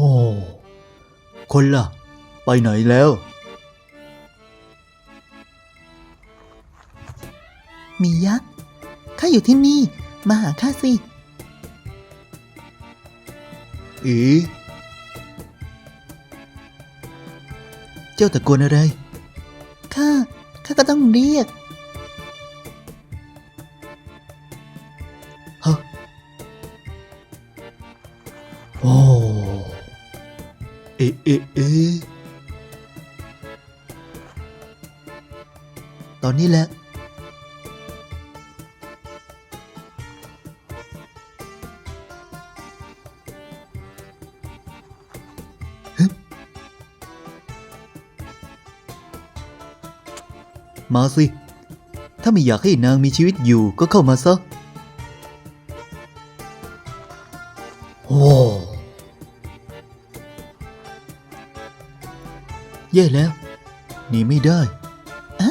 อ้คนล่ะ ไปไหนแล้ว มียักษ์ข้าอยู่ที่นี่ มาหาข้าสิ อีเจ้าตะโกนอะไร ข้า ข้าก็ต้องเรียก มาสิ ถ้าไม่อยากให้นางมีชีวิตอยู่ก็เข้ามาซะ โอ้แย่แล้วหนีไม่ได้อะ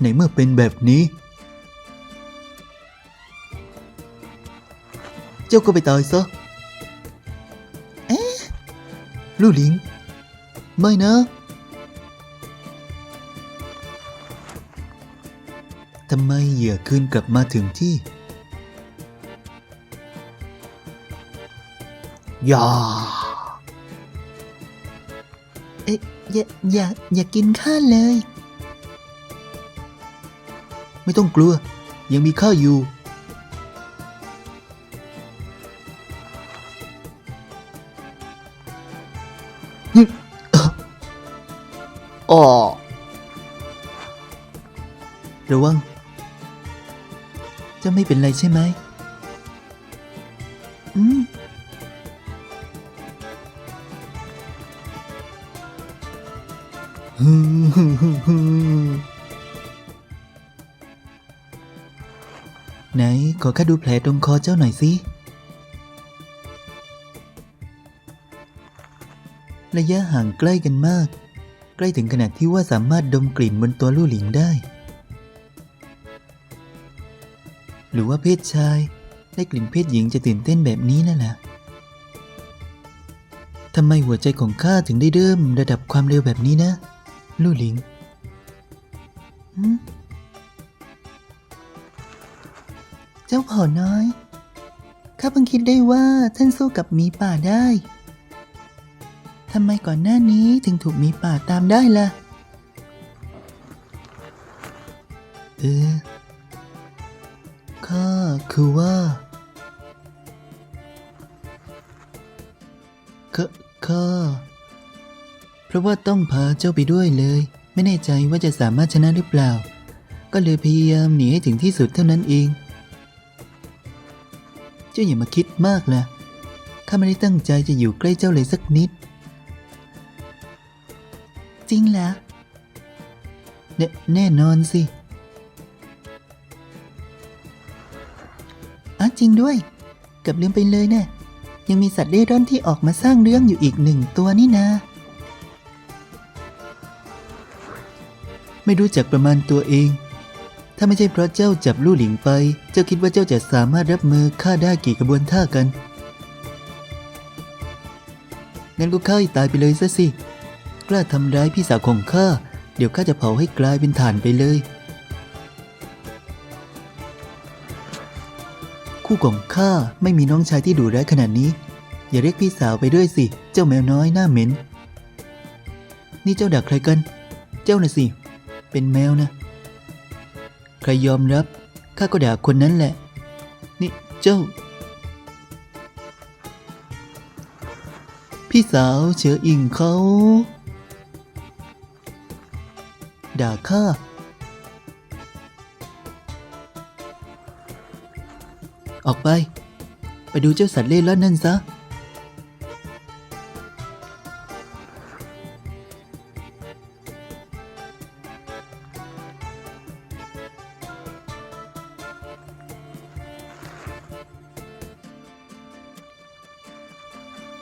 ในเมื่อเป็นแบบนี้ เจ้าก็ไปตายซะเอ๊ะลู่หลิง ไม่นะ ทำไมเหยื่อคืนกลับมาถึงที่ อย่า เอ๊ะอย่าอย่าอย่ากินข้าเลย ไม่ต้องกลัว ยังมีข้าอยู่ อ๋อระวัง จะไม่เป็นไรใช่ไหม อืมไหน ขอข้าดูแผลตรงคอเจ้าหน่อยสิ ระยะห่างใกล้กันมาก ใกล้ถึงขนาดที่ว่าสามารถดมกลิ่นบนตัวลู่หลิงได้ หรือว่าเพศชาย ได้กลิ่นเพศหญิงจะตื่นเต้นแบบนี้นั่นแหละทำไมหัวใจของข้าถึงได้เริ่มระดับความเร็วแบบนี้นะ ลู่หลิงเจ้าเผ่าน้อย ข้าเพิ่งคิดได้ว่าท่านสู้กับหมีป่าได้ ทำไมก่อนหน้านี้ถึงถูกหมีป่าตามได้ล่ะ เออ ข้าคือว่าข้าข้าเพราะว่าต้องพาเจ้าไปด้วยเลย ไม่แน่ใจว่าจะสามารถชนะหรือเปล่า ก็เลยพยายามหนีให้ถึงที่สุดเท่านั้นเอง เจ้าอย่ามาคิดมากละข้าไม่ได้ตั้งใจจะอยู่ใกล้เจ้าเลยสักนิด จริงเหรอแน่แน่นอนสิ จริงด้วย เกือบลืมไปเลยเนะ่ะยังมีสัตว์เร่ร่อนที่ออกมาสร้างเรื่องอยู่อีกหนึ่งตัวนี่นาไม่รู้จักประมาณตัวเอง ถ้าไม่ใช่เพราะเจ้าจับลู่หลิงไป เจ้าคิดว่าเจ้าจะสามารถรับมือข้าได้กี่กระบวนท่ากัน งั้นก็ฆ่าตายไปเลยซะสิ กล้าทำร้ายพี่สาวของข้า เดี๋ยวข้าจะเผาให้กลายเป็นถ่านไปเลย คู่ของข้าไม่มีน้องชายที่ดุร้ายขนาดนี้ อย่าเรียกพี่สาวไปด้วยสิ เจ้าแมวน้อยหน้าเหม็น นี่เจ้าดักใครกัน เจ้าน่ะสิ เป็นแมวนะ ใครยอมรับข้าก็ด่าคนนั้นแหละ นี่เจ้า พี่สาวเฉออิงเขา ด่าข้า ออกไป ไปดูเจ้าสัตว์เล่ร่อนนั่นซะ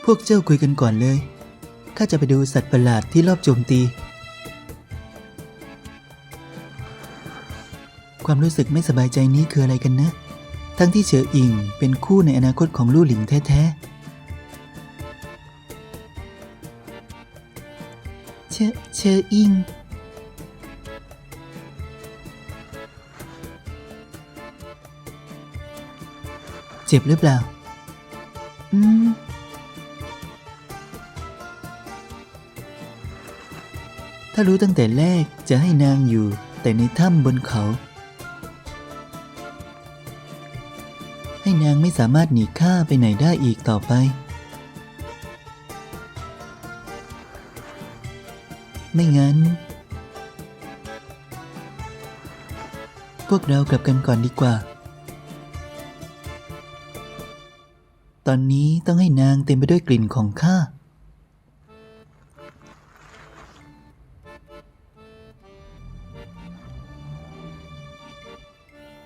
พวกเจ้าคุยกันก่อนเลย ข้าจะไปดูสัตว์ประหลาดที่รอบโจมตี ความรู้สึกไม่สบายใจนี้คืออะไรกันนะ ทั้งที่เฉออิงเป็นคู่ในอนาคตของลู่หลิงแท้ๆ เชอเชออิง เจ็บหรือเปล่า อืม ถ้ารู้ตั้งแต่แรกจะให้นางอยู่แต่ในถ้ำบนเขา สามารถหนีข้าไปไหนได้อีกต่อไป ไม่งั้น พวกเรากลับกันก่อนดีกว่า ตอนนี้ต้องให้นางเต็มไปด้วยกลิ่นของข้า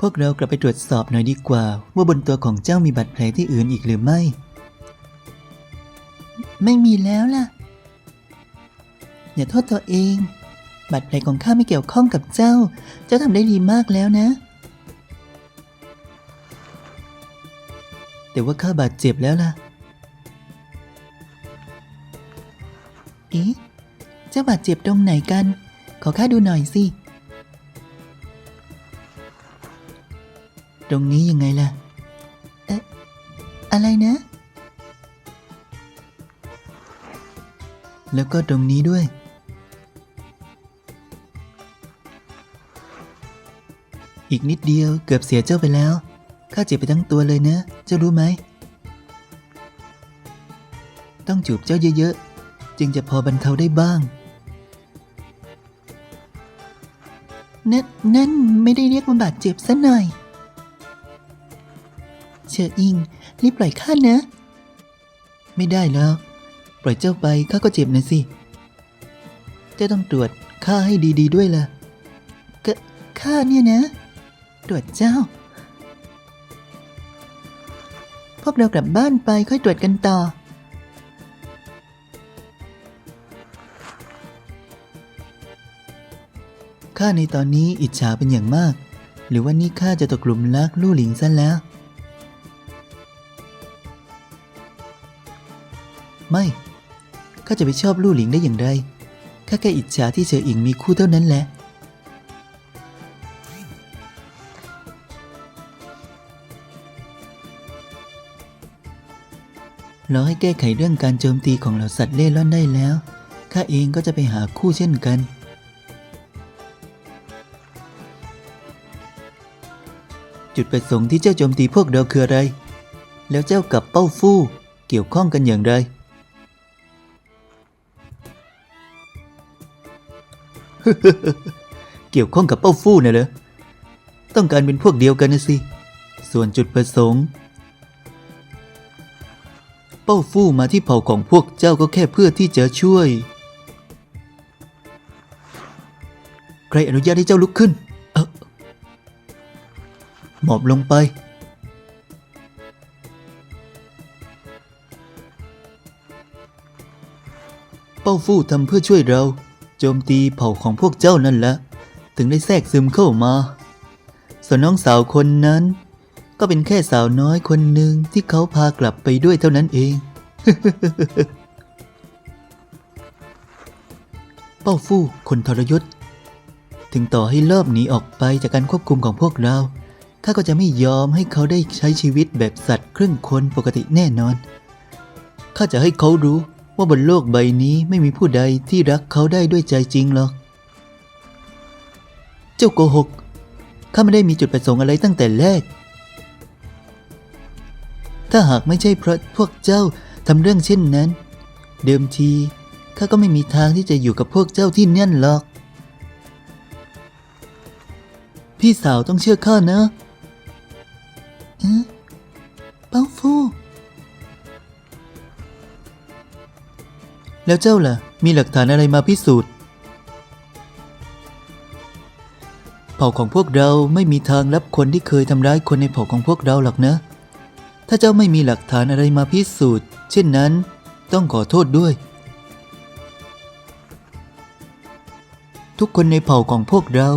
วกเรากลับไปตรวจสอบหน่อยดีกว่า ว่าบนตัวของเจ้ามีบาดแผลที่อื่นอีกหรือไม่ ไม่มีแล้วล่ะ อย่าโทษตัวเอง บาดแผลของข้าไม่เกี่ยวข้องกับเจ้า เจ้าทำได้ดีมากแล้วนะ แต่ว่าข้าบาดเจ็บแล้วล่ะ เอ๊ะ เจ้าบาดเจ็บตรงไหนกัน ขอข้าดูหน่อยสิ ตรงนี้ยังไงล่ะเอะไรนะ แล้วก็ตรงนี้ด้วย อีกนิดเดียวเกือบเสียเจ้าไปแล้ว ข้าเจ็บไปทั้งตัวเลยนะ เจ้ารู้ไหม ต้องจูบเจ้าเยอะๆ จึงจะพอบรรเทาได้บ้างนั่นนั่นไม่ได้เรียกว่าบาดเจ็บซะหน่อย เชออิงรีบปล่อยข้านะ ไม่ได้แล้ว ปล่อยเจ้าไปข้าก็เจ็บนะสิเจ้าต้องตรวจข้าให้ดีๆด้วยล่ะก็ข้าเนี่ยนะ ตรวจเจ้า พวกเรากลับบ้านไปค่อยตรวจกันต่อข้าในตอนนี้อิจฉาเป็นอย่างมาก หรือว่านี่ข้าจะตกหลุมรักลู่หลิงซะแล้ว ไม่ข้าจะไปชอบลู่หลิงได้อย่างไรข้าแค่อิจฉาที่เฉออิงมีคู่เท่านั้นแหละเราให้แก้ไขเรื่องการโจมตีของเหล่าสัตว์เล่ร่อนได้แล้ว ข้าเองก็จะไปหาคู่เช่นกัน จุดประสงค์ที่เจ้าโจมตีพวกเราคืออะไร แล้วเจ้ากับเป้าฟู่เกี่ยวข้องกันอย่างไร เกี่ยวข้องกับเป้าฟู่น่ะเหรอ ต้องการเป็นพวกเดียวกันนะสิ ส่วนจุดประสงค์ เป้าฟู่มาที่เผ่าของพวกเจ้าก็แค่เพื่อที่จะช่วย ใครอนุญาตให้เจ้าลุกขึ้น เออหมอบลงไปเป้าฟู่ทำเพื่อช่วยเรา โจมตีเผ่าของพวกเจ้านั่นแหละ ถึงได้แทรกซึมเข้ามา ส่วนน้องสาวคนนั้น ก็เป็นแค่สาวน้อยคนหนึ่งที่เขาพากลับไปด้วยเท่านั้นเอง เป้าฟู่คนทรยศ ถึงต่อให้ลอบหนีออกไปจากการควบคุมของพวกเรา ข้าก็จะไม่ยอมให้เขาได้ใช้ชีวิตแบบสัตว์ครึ่งคนปกติแน่นอน ข้าจะให้เขารู้ ว่าบนโลกใบนี้ไม่มีผู้ใดที่รักเขาได้ด้วยใจจริงหรอก เจ้าโกหก ข้าไม่ได้มีจุดประสงค์อะไรตั้งแต่แรก ถ้าหากไม่ใช่เพราะพวกเจ้าทำเรื่องเช่นนั้น เดิมทีข้าก็ไม่มีทางที่จะอยู่กับพวกเจ้าที่นั่นหรอก พี่สาวต้องเชื่อข้านะเอ๊ะเป้าฟู่ แล้วเจ้าล่ะ มีหลักฐานอะไรมาพิสูจน์ เผ่าของพวกเราไม่มีทางรับคนที่เคยทำร้ายคนในเผ่าของพวกเราหรอกนะ ถ้าเจ้าไม่มีหลักฐานอะไรมาพิสูจน์ เช่นนั้น ต้องขอโทษด้วย ทุกคนในเผ่าของพวกเรา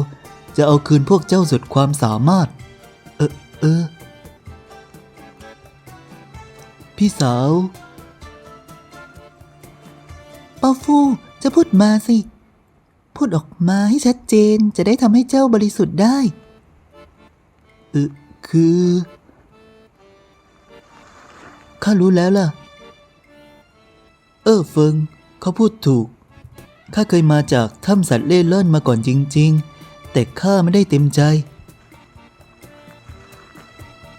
จะเอาคืนพวกเจ้าสุดความสามารถ เออเออพี่สาว เป้าฟู่จะพูดมาสิ พูดออกมาให้ชัดเจนจะได้ทำให้เจ้าบริสุทธิ์ได้เออคือข้ารู้แล้วล่ะ เออเฟิงเขาพูดถูก ข้าเคยมาจากถ้ำสัตว์เล่ร่อนมาก่อนจริง ๆ แต่ข้าไม่ได้เต็มใจ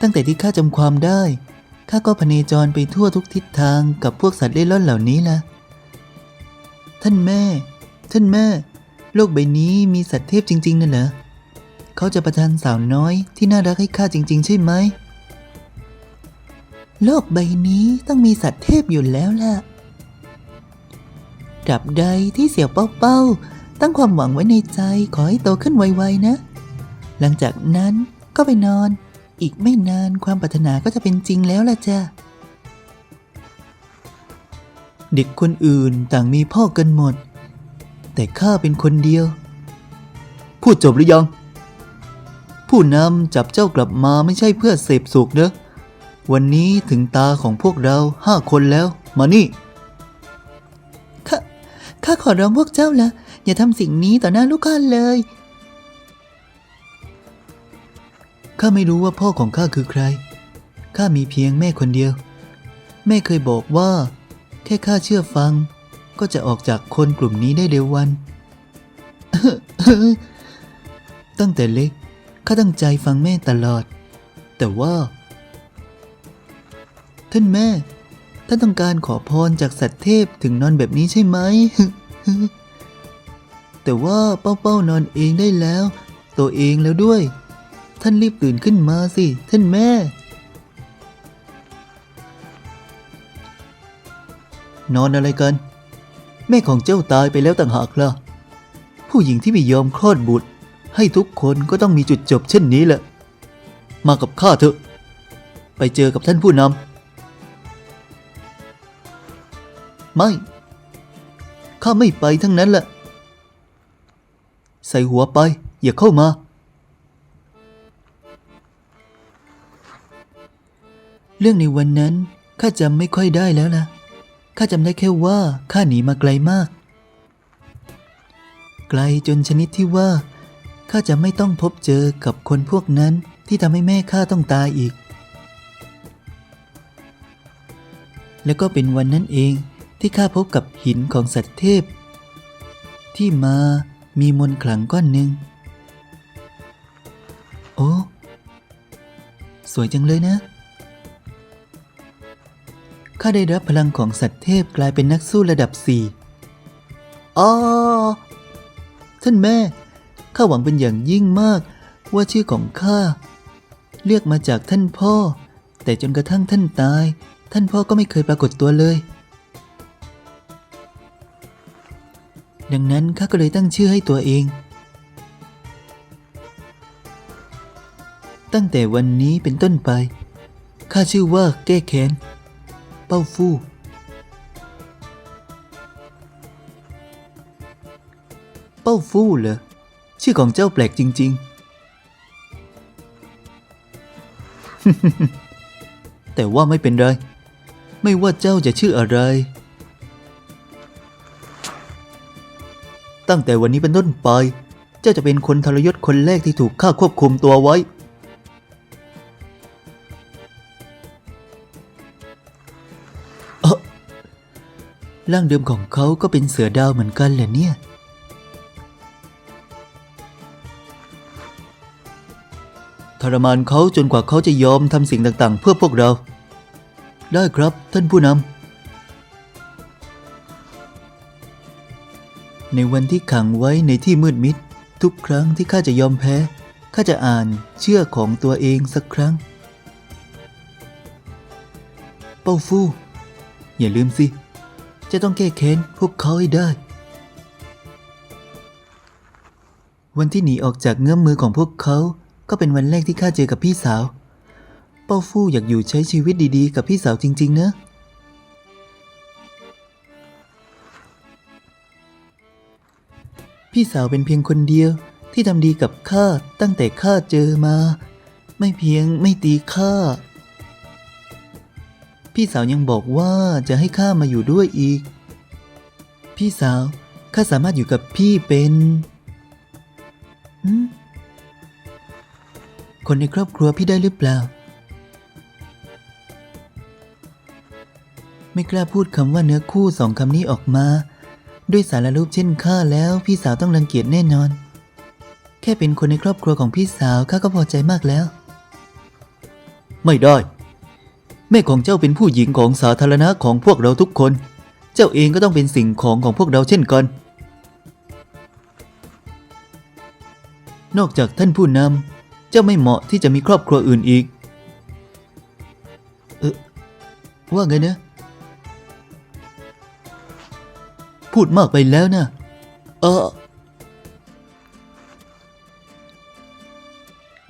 ตั้งแต่ที่ข้าจำความได้ ข้าก็พเนจรไปทั่วทุกทิศทางกับพวกสัตว์เล่ร่อนเหล่านี้ล่ะ ท่านแม่ ท่านแม่ โลกใบนี้มีสัตว์เทพจริง ๆนั่นเหรอเขาจะประทานสาวน้อยที่น่ารักให้ข้าจริง ๆ ใช่ไหม โลกใบนี้ต้องมีสัตว์เทพอยู่แล้วล่ะตราบใดที่เสี่ยวเป้าเป้าตั้งความหวังไว้ในใจขอให้โตขึ้นไวๆนะ หลังจากนั้นก็ไปนอน อีกไม่นานความปรารถนาก็จะเป็นจริงแล้วล่ะจ้ะ เด็กคนอื่นต่างมีพ่อกันหมด แต่ข้าเป็นคนเดียว พูดจบหรือยัง ผู้นำจับเจ้ากลับมาไม่ใช่เพื่อเสพสุขเนอะวันนี้ถึงตาของพวกเราห้าคนแล้ว มานี่ ข้า ข้าขอร้องพวกเจ้าละอย่าทำสิ่งนี้ต่อหน้าลูกข้าเลย ข้าไม่รู้ว่าพ่อของข้าคือใคร ข้ามีเพียงแม่คนเดียว แม่เคยบอกว่า แค่ข้าเชื่อฟัง ก็จะออกจากคนกลุ่มนี้ได้เร็ววัน ตั้งแต่เล็กข้าตั้งใจฟังแม่ตลอด แต่ว่า ท่านแม่ ท่านต้องการขอพรจากสัตว์เทพถึงนอนแบบนี้ใช่ไหม แต่ว่าเป้าเป้านอนเองได้แล้ว ตัวเองแล้วด้วย ท่านรีบตื่นขึ้นมาสิ ท่านแม่ นอนอะไรกัน แม่ของเจ้าตายไปแล้วต่างหากล่ะ ผู้หญิงที่ไม่ยอมคลอดบุตร ให้ทุกคนก็ต้องมีจุดจบเช่นนี้แหละ มากับข้าเถอะ ไปเจอกับท่านผู้นำ ไม่ ข้าไม่ไปทั้งนั้นแหละ ใส่หัวไป อย่าเข้ามาเรื่องในวันนั้นข้าจำไม่ค่อยได้แล้วล่ะ ข้าจำได้แค่ว่าข้าหนีมาไกลมาก ไกลจนชนิดที่ว่าข้าจะไม่ต้องพบเจอกับคนพวกนั้นที่ทำให้แม่ข้าต้องตายอีก แล้วก็เป็นวันนั้นเองที่ข้าพบกับหินของสัตว์เทพ ที่มามีมนขลังก้อนหนึ่ง โอ้ สวยจังเลยนะ ข้าได้รับพลังของสัตว์เทพกลายเป็นนักสู้ระดับสี่อ๋อท่านแม่ ข้าหวังเป็นอย่างยิ่งมาก ว่าชื่อของข้า เรียกมาจากท่านพ่อ แต่จนกระทั่งท่านตาย ท่านพ่อก็ไม่เคยปรากฏตัวเลย ดังนั้นข้าก็เลยตั้งชื่อให้ตัวเอง ตั้งแต่วันนี้เป็นต้นไป ข้าชื่อว่าแก้แค้น เป้าฟู่เป้าฟู่เหรอชื่อของเจ้าแปลกจริง ๆ แต่ว่าไม่เป็นไร ไม่ว่าเจ้าจะชื่ออะไร ตั้งแต่วันนี้เป็นต้นไป เจ้าจะเป็นคนทรยศคนแรกที่ถูกข้าควบคุมตัวไว้ ร่างเดิมของเขาก็เป็นเสือดาวเหมือนกันแหละเนี่ย ทรมานเขาจนกว่าเขาจะยอมทำสิ่งต่างๆ เพื่อพวกเรา ได้ครับท่านผู้นำ ในวันที่ขังไว้ในที่มืดมิด ทุกครั้งที่ข้าจะยอมแพ้ ข้าจะอ่านเชื่อของตัวเองสักครั้ง เป้าฟู่อย่าลืมสิ จะต้องแก้แค้นพวกเขาให้ได้ วันที่หนีออกจากเงื้อมมือของพวกเขา ก็เป็นวันแรกที่ข้าเจอกับพี่สาว เป้าฟู่อยากอยู่ใช้ชีวิตดีๆ กับพี่สาวจริง ๆ นะ พี่สาวเป็นเพียงคนเดียวที่ทำดีกับข้าตั้งแต่ข้าเจอมา ไม่เพียงไม่ตีข้า พี่สาวยังบอกว่าจะให้ข้ามาอยู่ด้วยอีก พี่สาวข้าสามารถอยู่กับพี่เป็นคนในครอบครัวพี่ได้หรือเปล่า ไม่กล้าพูดคำว่าเนื้อคู่สองคำนี้ออกมา ด้วยสารรูปเช่นข้าแล้วพี่สาวต้องรังเกียจแน่นอน แค่เป็นคนในครอบครัวของพี่สาวข้าก็พอใจมากแล้ว ไม่ได้ แม่ของเจ้าเป็นผู้หญิงของสาธารณะของพวกเราทุกคน เจ้าเองก็ต้องเป็นสิ่งของของพวกเราเช่นกัน นอกจากท่านผู้นำเจ้าไม่เหมาะที่จะมีครอบครัวอื่นอีก เออว่าไงนะพูดมากไปแล้วนะ เออ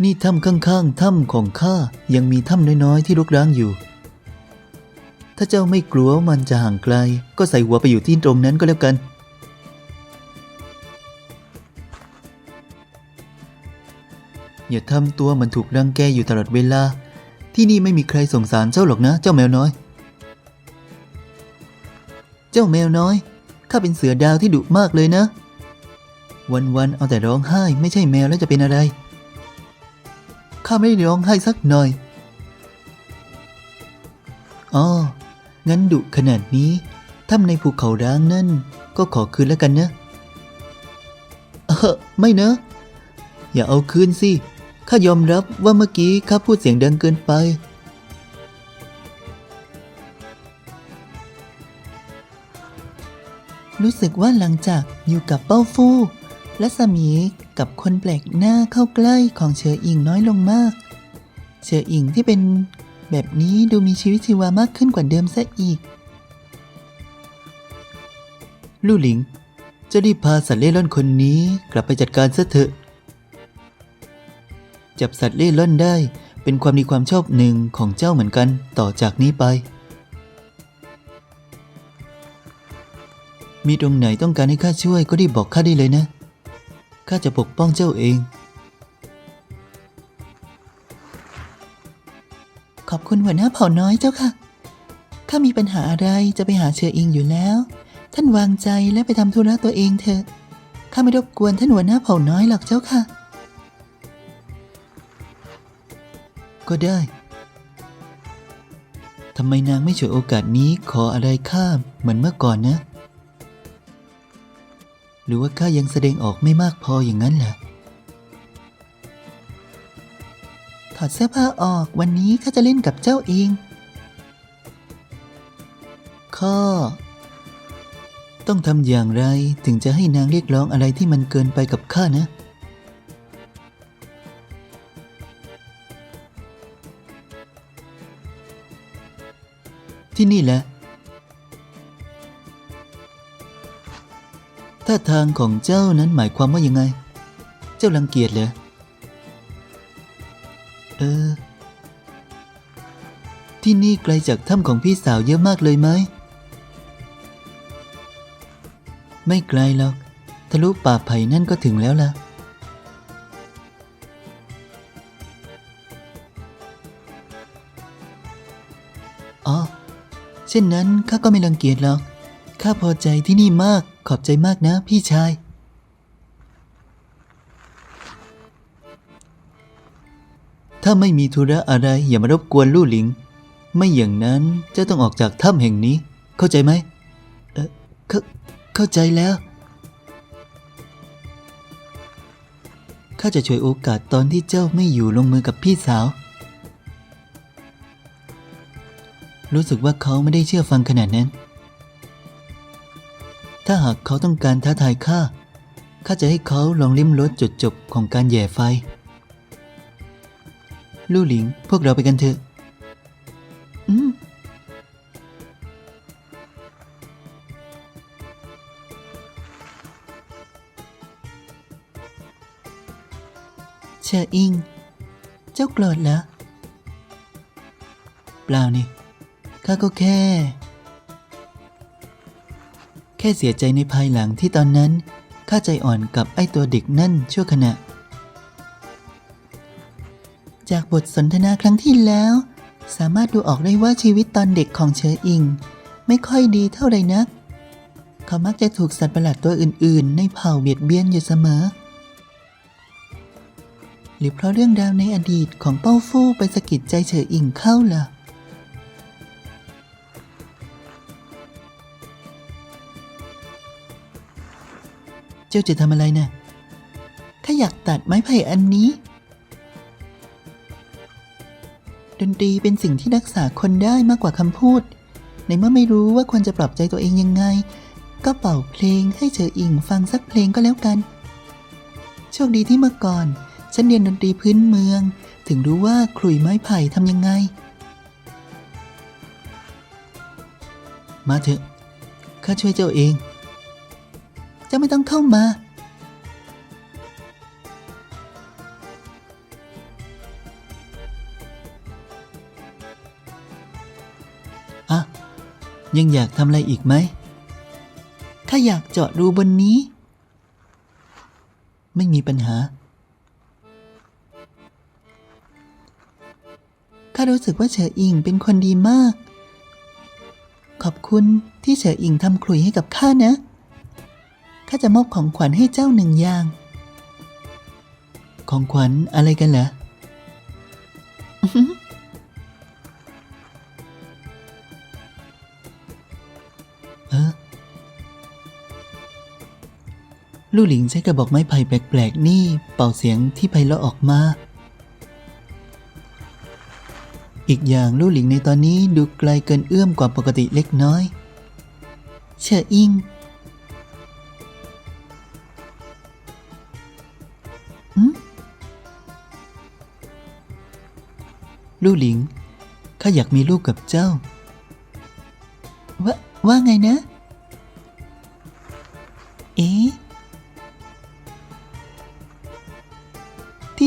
นี่ถ้ำข้างๆ ถ้ำของข้ายังมีถ้ำน้อยๆ ที่รกร้างอยู่ ถ้าเจ้าไม่กลัวมันจะห่างไกล ก็ใส่หัวไปอยู่ที่ตรงนั้นก็แล้วกันอย่าทำตัวมันถูกรังแกอยู่ตลอดเวลา ที่นี่ไม่มีใครสงสารเจ้าหรอกนะ เจ้าแมวน้อย เจ้าแมวน้อย ข้าเป็นเสือดาวที่ดุมากเลยนะ วันๆเอาแต่ร้องไห้ไม่ใช่แมวแล้วจะเป็นอะไร ข้าไม่ได้ร้องไห้สักหน่อย อ๋อ งั้นดุขนาดนี้ถ้ำในภูเขาร้างนั่นก็ขอคืนแล้วกันนะ เออไม่เนอะอย่าเอาคืนสิ ข้ายอมรับว่าเมื่อกี้ข้าพูดเสียงดังเกินไป รู้สึกว่าหลังจากอยู่กับเป้าฟู่และสมีกับคนแปลกหน้าเข้าใกล้ของเชออิงน้อยลงมาก เชออิงที่เป็น แบบนี้ดูมีชีวิตชีวามากขึ้นกว่าเดิมซะอีก ลู่หลิง จะรีบพาสัตว์เล่ร่อนคนนี้กลับไปจัดการซะเถอะ จับสัตว์เล่ร่อนได้เป็นความดีความชอบหนึ่งของเจ้าเหมือนกันต่อจากนี้ไป มีตรงไหนต้องการให้ข้าช่วยก็รีบบอกข้าได้เลยนะ ข้าจะปกป้องเจ้าเอง ขอบคุณหัวหน้าเผ่าน้อยเจ้าค่ะข้ามีปัญหาอะไรจะไปหาเชออิงอยู่แล้ว ท่านวางใจและไปทำธุระตัวเองเถอะ ข้าไม่รบกวนท่านหัวหน้าเผ่าน้อยหรอกเจ้าค่ะ ก็ได้ ทำไมนางไม่ฉวยโอกาสนี้ขออะไรข้าเหมือนเมื่อก่อนนะ หรือว่าข้ายังแสดงออกไม่มากพออย่างนั้นแหละ อดเสื้อผ้าออกวันนี้ข้าจะเล่นกับเจ้าเองข้าต้องทำอย่างไรถึงจะให้นางเรียกร้องอะไรที่มันเกินไปกับข้านะ ที่นี่แหละถ้าทางของเจ้านั้นหมายความว่ายังไง เจ้ารังเกียจเหรอ ออ ที่นี่ไกลจากถ้ำของพี่สาวเยอะมากเลยไหม ไม่ไกลหรอก ทะลุป่าไผ่นั่นก็ถึงแล้วล่ะ อ๋อ เช่นนั้นข้าก็ไม่รังเกียจหรอก ข้าพอใจที่นี่มาก ขอบใจมากนะ พี่ชาย ถ้าไม่มีธุระอะไรอย่ามารบกวนลู่หลิง ไม่อย่างนั้นเจ้าต้องออกจากถ้ำแห่งนี้ เข้าใจไหมเออเข้าเข้าใจแล้วข้าจะช่วยโอกาสตอนที่เจ้าไม่อยู่ลงมือกับพี่สาว รู้สึกว่าเขาไม่ได้เชื่อฟังขนาดนั้น ถ้าหากเขาต้องการท้าทายข้าข้าจะให้เขาลองลิ้มรสจุดจบของการแย่ไฟ ลู่หลิง พวกเราไปกันเถอะ อืม เชออิง เจ้าโกรธเหรอ เปล่านี่ ข้าก็แค่ แค่เสียใจในภายหลังที่ตอนนั้น ข้าใจอ่อนกับไอ้ตัวเด็กนั่นชั่วขณะ จากบทสนทนาครั้งที่แล้ว สามารถดูออกได้ว่าชีวิตตอนเด็กของเชออิง ไม่ค่อยดีเท่าไหร่นักเขเขามักจะถูกสัตว์ประหลาดตัวอื่น ๆ ในเผ่าเบียดเบียนอยู่เสมอ หรือเพราะเรื่องราวในอดีตของเป้าฟู่ไปสะกิดใจเฉออิงเข้าล่ะเจ้าจะทำอะไรนะ่ะข้าอยากตัดไม้ไผ่อันนี้ ตรีเป็นสิ่งที่รักษาคนได้มากกว่าคำพูด ในเมื่อไม่รู้ว่าควรจะปรับใจตัวเองยังไง ก็เป่าเพลงให้เฉออิงฟังสักเพลงก็แล้วกัน โชคดีที่เมื่อก่อน ฉันเรียนดนตรีพื้นเมือง ถึงรู้ว่าขลุ่ยไม้ไผ่ทำยังไง มาเถอะข้าช่วยเจ้าเอง เจ้าไม่ต้องเข้ามา ยังอยากทำอะไรอีกไหมข้าอยากเจาะรูบนนี้ ไม่มีปัญหา ข้ารู้สึกว่าเฉออิงเป็นคนดีมาก ขอบคุณที่เฉออิงทำขลุ่ยให้กับข้านะ ข้าจะมอบของขวัญให้เจ้าหนึ่งอย่าง ของขวัญอะไรกันเหรอ ลู่หลิงใช้กระบอกไม้ไผ่แปลกๆ นี่เป่าเสียงที่ไพเราะออกมา อีกอย่างลู่หลิงในตอนนี้ดูไกลเกินเอื้อมกว่าปกติเล็กน้อยเฉออิงลู่หลิง ข้าอยากมีลูกกับเจ้า ว่าว่าไงนะ เอ๊ะ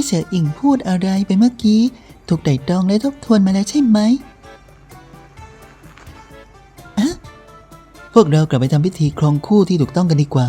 เฉออิงพูดอะไรไปเมื่อกี้ ถูกไต่ตรองและทบทวนมาแล้วใช่ไหมพวกเรากลับไปทำพิธีครองคู่ที่ถูกต้องกันดีกว่า